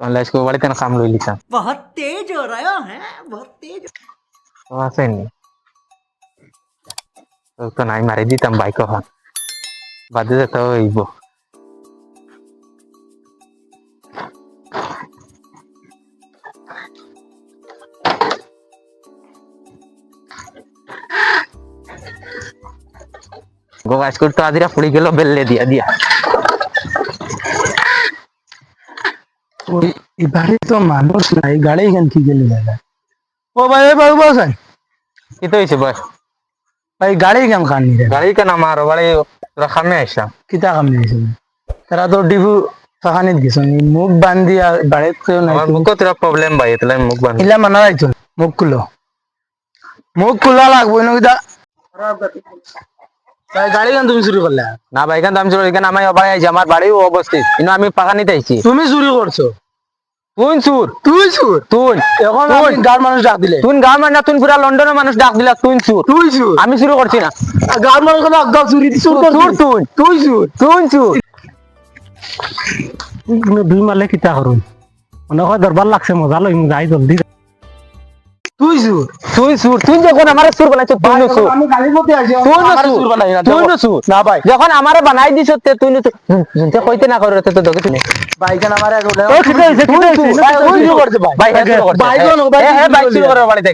Online इसको बड़े तन काम लोई लिखा। बहुत तेज हो रहा है बहुत तेज। तो वासे नहीं। तो हाँ। तो नहीं मारे दी तम बाइक हो। बाद दे तो इबो गो वाइस को तो आदिरा पुड़ी के लो बेल ले दिया दिया। বাড়ি তো মানুষ নাই গাড়ি এখান থেকে গেলে ও ভাই বাবু বসেন। কি তো হয়েছে ভাই ভাই গাড়ি কেম খান নি গাড়ি কেন আমার? বাড়ি তোরা খামে আইসাম কিতা কাম দিয়েছিল তারা তো ডিবু ফাঁকানিত গেছেন মুখ বান্ধি আর বাড়িত কেউ নাই। আমার মুখ তোরা প্রবলেম ভাই তাহলে আমি মুখ বান্ধ। ইলা মানা যাইতো মুখ খুলো। মুখ খোলা লাগবো না কিতা? ভাই গাড়ি কেন তুমি চুরি করলে? না ভাই এখানে আমি চলে এখানে আমি বাড়ি আইছি আমার বাড়ি অবস্থিত। কিন্তু আমি পাকা নিতে আইছি তুমি চুরি করছ? তুই সুর তুই চুর? তুই। এখন আমি গার মানুষ ডাক দিলে। তুই গাঁর তুই পুরা লন্ডনের মানুষ ডাক দিলা তুই সুর তুই চুর? আমি শুরু করছি না। গার মানুষ কথা আগাও চুরি চুর তুই তুই তুই। চুর। তুই সুর দুই মারলে কিতা করুন? মনে হয় দরবার লাগছে মজা লই যাই জলদি। তুই চুর তুই সুর তুই যখন আমার সুর বানাইছ তুই নো সুর। আমি গাড়ির মধ্যে আছি তুই নো সুর। বানাই না তুই নো সুর। না ভাই। যখন আমারে বানাই দিছ তে তুই নো জুনতে কইতে না করে তে তুই আমার ঠিক আছে ঠিক ভাই, ও চুরি করছে ভাই। ভাই হ্যাঁ শুরু ভাই কোন, ভাই হ্যাঁ হ্যাঁ ভাই শুরু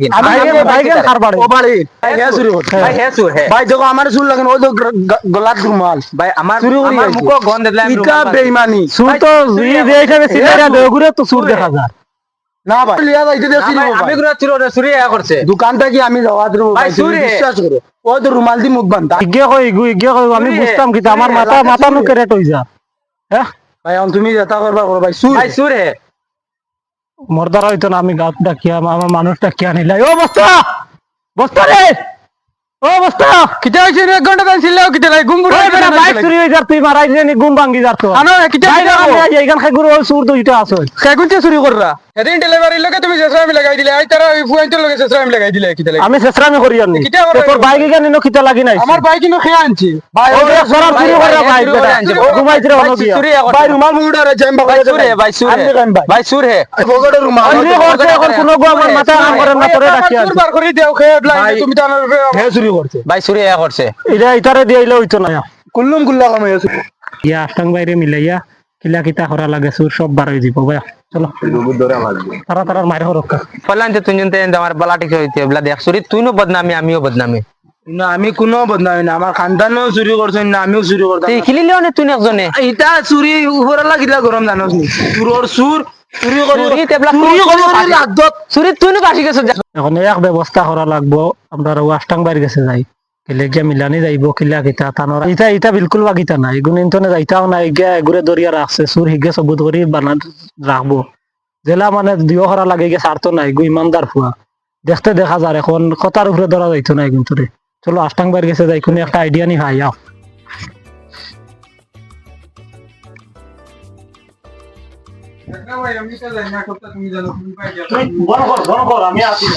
কিন আমি ভাই বাইকেন কার বাড়ি। ও বাড়ি। ভাই হ্যাঁ চুরি করছে। ভাই হ্যাঁ সুর হ্যাঁ। ভাই দেখো আমার চুল লাগেন ওই তো গ- গ- গলাত রুমাল ভাই আমার আমার মুখ গন্ধ দিলে আমি ইটা বেইমানি। সুর তো জি যে হিসাবে তো সুর দেখা যায়। না ভাই। লিয়া যাইতে না আমি গুলো চুরি এ করছে। দোকানটা কি আমি যাওয়া দেবো ভাই, চুরি। বিশ্বাস করো। ও তো রুমাল দি মুখ বান্ধা। ইগে কই ইগু ইগে কই আমি বুঝতাম কি আমার মাথা মাথা চুরি। নো কেরেট হই যা। হ্যাঁ? ভাই এখন তুমি যেটা করবা করো ভাই সুর ভাই সুর হে মোর দ্বারা হইতো না আমি গাছ ডাকিয়া আমার মানুষ ডাকিয়া নিলাই ও বস্তা! বস্তা রে! ও বস্তা! কিটা হইছে এক ঘণ্টা দান ছিল কিটা লাই? গুম ওই বেটা বাইক চুরি হই যার তুই মারাই দিনি গুম ভাঙ্গি যার তো। আনো কিটা আমি এইখান খাই গুরু সুর দুইটা আছে। কেগুনতে চুরি কররা। এদিন ডেলিভারি লগে তুমি সেসরামি লাগাই দিলে আই তারা ওই ফুয়াইন্তর লগে সেসরামি লাগাই দিলে কিটা লাগি। আমি শেষরামি করি আনি। করে তোর বাইক এখানে নিনো কিতা লাগি নাই আমার বাইক ইনো খেয়ে আনছি। ভাই ও সরাম চুরি করে করে বেটা। ঘুমাইছে রে ভাই, হলো দিয়া। ভাই রুমাল মুড়া রে জাম্বা ভাই করে সুর ভাই সুর ভাই সুর হে রুমাল অন্য করছে এখন কোনো গো আমার মাথা কাম করে না তোরে ডাকিয়া আনছে। বার করে দেও খেয়ে ভাই- ব্লাইন্ড তুমি তো আমার হে চুরি করছে ভাই চুরি এ করছে এটা ইতারে দিয়াইলে হইতো না কুল্লুম কুল্লা কাম হয়েছে ইয়া আষ্টাং বাইরে মিলাইয়া কিলা কিতা করা লাগে সুর সব বার হয়ে দিব ভাইয়া চলো। তারা তারা মায়ের রক্ষা ফলান যে তুই জনতে আমার বলাটি হইতে বলা দেখ চুরি তুই বদনামি আমিও বদনামি। না আমি কোনো বদনামি না আমার খানদানও চুরি করছেন না আমিও চুরি করতাম তুই খিলিলেও নে তুই একজনে? ইটা চুরি উপরালা কিলা গরম জানোস নি চুরর চুর এখন এক ব্যবস্থা করা লাগবো আমরা আষ্টাং বাইরে গেছে যাই। কেলে গিয়া মিলানি যাইব কিলা কিতা তানোর ইতা ইতা বিলকুল বাগিতা না এগুন ইন্তনে যাইতাও না এগিয়া এগুরে দরিয়া রাখছে সুর হিগে সবুত করি বানা রাখব জেলা মানে দিও হরা লাগে গিয়ে সারতো নাই গু ইমানদার ফুয়া দেখতে দেখা যায় এখন কথার উপরে ধরা যাইতো নাই এগুন তোরে চলো আষ্টাং বাইরে গেছে যাই কোনো একটা আইডিয়া নি ভাই আও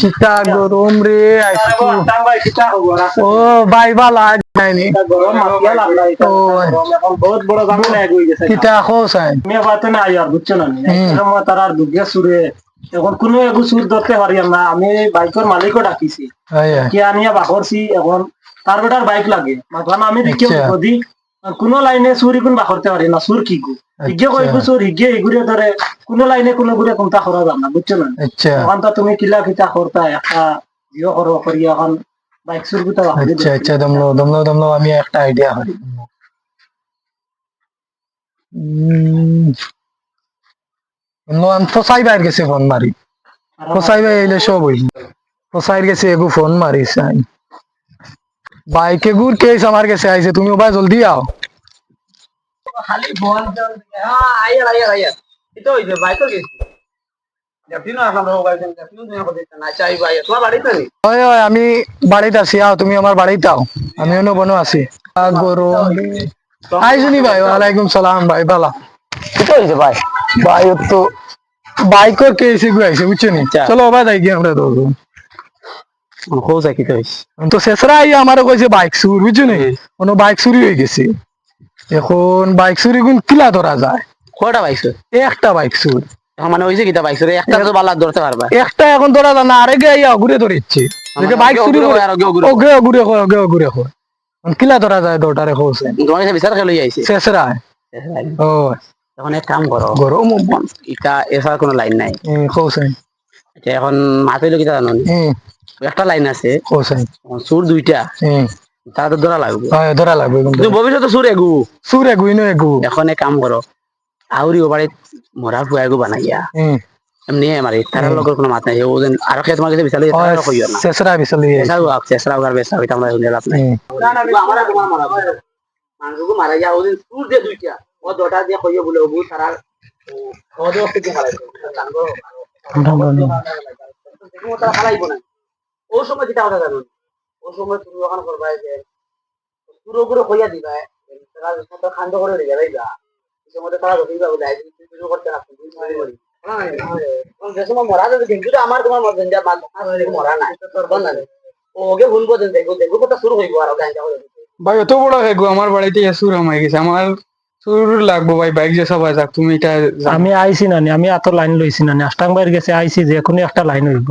সীতা গরম রে ও ভাই বালা যায়নি ও বহুত বড় জামিন এক হয়ে গেছে। কিতা খোসাই আমি পাতে না আইয়ার বুঝছ না আমার তার আর দুর্গা সুরে এখন কোনো এগু সুর ধরতে পারি না। আমি বাইকের মালিকও ডাকিছি। হয় কি আনিয়া বাকরছি এখন তার বেটার বাইক লাগে। মাথান আমি দেখি কোনো লাইনে সুর ইগুন বাকরতে পারি না সুর কি গু হিগে আচ্ছা। কইবু সুর হিগে এগুরে ধরে কোনো লাইনে কোনো গুরে কোনটা করা যান না বুঝছ না আচ্ছা। এখন তো তুমি কিলা কিতা করতা একটা জিও করো করি এখন বাইক সুর গুতা আচ্ছা আচ্ছা দমলো দমলো দমলো আমি একটা আইডিয়া করি দমলো আমি ফসাই বাইর গেছে ফোন মারি ফসাই ভাই এলে সব হইল ফসাইর গেছে এগু ফোন মারিস আমি বাইকে গুর কেস আমার কাছে আইছে তুমি ভাই জলদি আও খালি ফোন হ্যাঁ আইয়া আইয়া আইয়া এটা হইছে বাইকও গেছি দেখি না আপনার মোবাইল দেখি না কথা না চাই ভাই তোমার বাড়িতে নেই হয় হয় আমি বাড়িতে আছি আও তুমি আমার বাড়িতে আও আমি অন্য বনো আছি আ, গরম আইজুনি ভাই ওয়ালাইকুম সালাম ভাই বালা এটা হইছে ভাই ভাই ও তো বাইকের কেস এগু আইছে বুঝছ নি চলো ভাই যাই গিয়ে আমরা তো হো যায় কি হইছে। তো শেষরা আই আমারও কইছে বাইক চুর বুঝছ নি? কোনো বাইক চুরি হয়ে গেছে। এখন বাইক চুরি গুণ কিলা ধরা যায়? কয়টা পাইছো একটা বাইক চুর মানে হয়েছে কিতা বাইক একটা তো বালা ধরতে পারবা একটা এখন ধরা জানা আরেকে আইয়া অগুরে ধরেছে বাইক চুরি করে অগ্রে অগুরে কয় ওগে অগুরে কয় কিলা ধরা যায় দৌটারে কইছে তোমার কাছে বিচার খেলে আইছে শেষরা ও এখন এক কাম করো গরম ইটা এছাড়া কোনো লাইন নাই। এটা এখন মাথায় কিতা জানো নি? হুম একটা লাইন আছে এখন সুর দুইটা হুম তারা তো ধরা লাগবে হয় ধরা লাগবে কিন্তু ভবিষ্যতে সুর এগু সুরে গুইনো এগু এখন এক কাম করো আউরি ওবারে মরা ফুয়া এগু বানাইয়া এমনি মারি তারার লগের কোনো মাত নাই ও যেন আরও খেয়ে তোমার কাছে হয় তারা না শেষরা বিশালি চেষ্টাও আক চেষ্টাও কর বেসা হইতা আমরা শুনে লাভ নাই আমার তোমার মারা মানুষকে মারা যা ওদিন সুর দিয়ে দুইটা ও দটা দিয়ে কইও বলে ওবু তারা ও দো থেকে হারাইছে জানব দেখো তারা হারাইবো না ও সময় যেটা কথা জানো ও সময় তুমি ওখানে করবা যে পুরো পুরো কইয়া দিবা তারা করে রে যাবে যা এই সময় তারা তুমি শুরু করতে না শুরু যে সময় মরা যাবে কিন্তু আমার তোমার মধ্যে যা মাল মরা নাই। তোর না ওকে ভুল দেখো দেখো কথা শুরু হইব আর গাঁজা হয়ে ভাই অত বড় হয়ে গো আমার বাড়িতে সুর হয়ে গেছে। আমার সুর লাগবো ভাই বাইক যে সবাই যাক তুমি এটা আমি আইছি নানি আমি এত লাইন লইছি নানি আষ্টাং বাইর গেছে আইছি যে কোনো একটা লাইন হইব।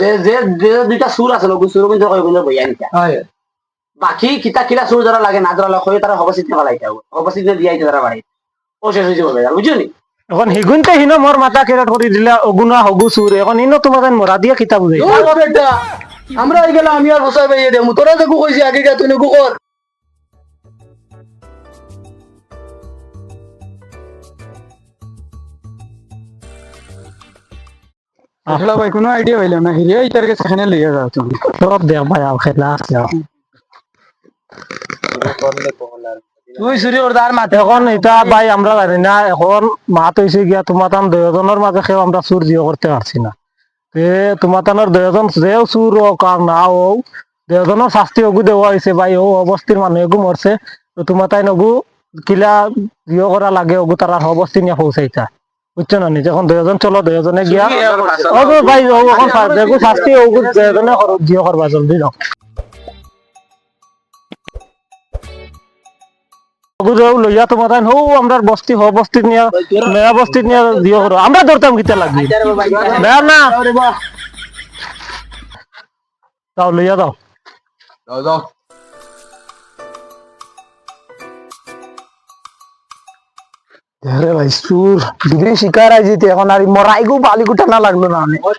যে যে দুইটা সুর আছে লোক সুর কিন্তু বলে বইয়া নিতা বাকি কিতা কিলা সুর যারা লাগে না ধরা লাগে কই তারা হবসিত না লাইতা হবসিত দিয়ে তারা বাড়ি ও শেষ হইছে বলে বুঝছ নি এখন হিগুনতে হিন মোর মাথা কেরাট করে দিলা অগুনা হগু সুর এখন ইনো তোমার মরা দিয়া কিতা বুঝাই ও বেটা আমরা গেলাম আমি আর বসাই বাইয়ে দেমু। তোরা দেখো কইছি আগে গা তুই কর আসলে ভাই কোনো আইডিয়া হইল না ইটার কাছে লিয়ে যাও তুমি। দেখ ভাই আও খেলা আছে। তুই চুরি মাতে এখন এটা ভাই আমরা জানি না এখন মাত হয়েছে গিয়া তোমার তান দুজনের মাঝে কেউ আমরা চুর জিও করতে পারছি না। তে তোমার তানোর দুজন যেও চুর হোক আর না হোক দুজনের শাস্তি ওগু দেওয়া হয়েছে ভাই ও অবস্থার মানুষ এগু মরছে তো তোমার তাই নগু কিলা জিও করা লাগে ওগু তারা অবস্থি নিয়ে পৌঁছাইতা বুঝছ না? নি? যখন দুজন চলো দুজনে গিয়া ওগো ভাই ও এখন দেখো শাস্তি ওগু দুজনে জিও করবা জলদি যাও লইয়া তোমার হো আমরা বস্তি হ বস্তি নিয়ে নয়া বস্তি নিয়ে জিও করো আমরা ধরতাম কিতা লাগবে না? না দাও লইয়া দাও দাও আরে ভাই সুর। যদি শিকার আই এখন আর মরাই গো না লাগল না আমি ওই,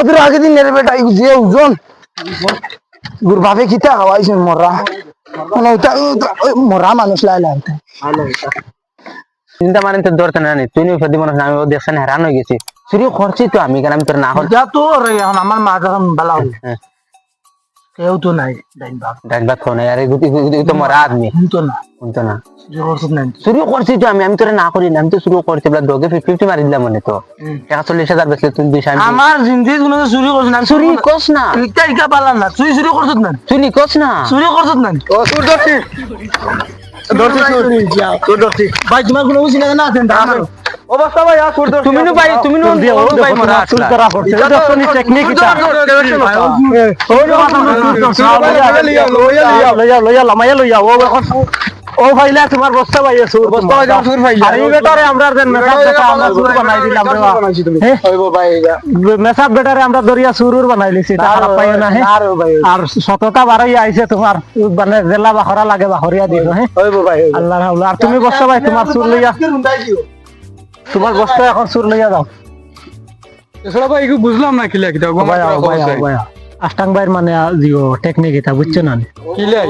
তোর আগে দিন নেরে বেটা যে ওজন গুর ভাবে কিতা খাওয়াইছে মরা। মানে ওটা ওটা- ওই মরা মানুষ লাই লাই। চিন্তা মানে তো ধরতে না তুই নিয়ে ফেদি মানুষ আমি দেখছেন হেরান হয়ে গেছি। চুরি করছি তো আমি কেন আমি তোর না যা তো এখন আমার মা যখন বালাও হ্যাঁ। কেউ তো নাই ডাইন বাপ। ডাক বাক ফোন আরে গুটি গুটি তো মরা আদমি। শুনতো না। শুনতো না। শুরু করছি তো আমি আমি তোরে না করি না আমি তো শুরু করছি বলে ফিফটি ফিফটি মারি দিলাম মনে তো। টাকা চল্লিশ হাজার বেশি তুই দুইশো আমি আমার জিন্দিগি কোনো চুরি করছ না। চুরি করছ না। ইটা ইকা পালাম না। তুই চুরি করছত না। চুরি করছ না। চুরি করছত না। ও চুর দর্শি দর্শি চুর দর্শি ভাই তোমার কোনো বুঝি না? না। আছেন অবস্থা ভাই আর দর্শি তুমি নু ভাই তুমি নু দিয়ে ও ভাই দেখো মরা করা করছে এই দেখো নি টেকনিক এটা ওই যে মাথা চুল করছে লইয়া লইয়া লামাইয়া লইয়া ও এখন ও ভাইলা তোমার বস্তা ভাই আছে বস্তা ভাই আমার চুর ভাইলা। বেটারে আমরা দেন মেকআপ বেটা আমরা চুর বানাই দিলাম রে বাবা। হ্যাঁ? হইব ভাই মেকআপ বেটারে আমরা দরিয়া সুরুর বানাই লিছি তা পাই না হ্যাঁ আর সততা বাড়াই আইছে তোমার মানে জেলা বাখরা লাগে বাখরিয়া দিব হ্যাঁ ভাই আর তুমি বস্তা ভাই তোমার চুর লইয়া তোমার বস্তা এখন চুর লইয়া যাও। এছাড়া ভাই এগুলো বুঝলাম না কিলা কিটা গো ভাই ভাই ভাই আষ্টাং বাইর মানে জিও টেকনিক এটা বুঝছ না? কিলা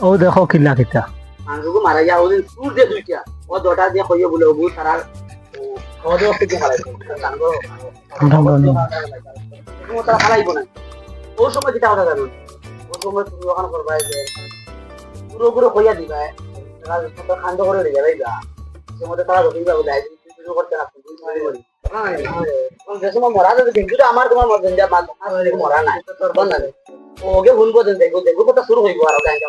ও দেখো কিলা কিতা। মানুষকে মারা যা ওদিন সুর দিয়ে দুইটা ও দটা দিয়ে কইয়ে বলে ওবু তারা ও দো থেকে হারাইছে জানব তারা হারাইবো না ও সময় যেটা কথা জানো। ও সময় তুমি ওখানে করবা যে পুরো পুরো কইয়া দিবা তারা খান্ড করে উঠে যাবে যা সে মধ্যে তারা রকিং বাবু লাইজ আমার তোমার মধ্যে মরা নাই। ওকে ভুল পর্যন্ত দেখো দেখো কথা শুরু হইব আর গানটা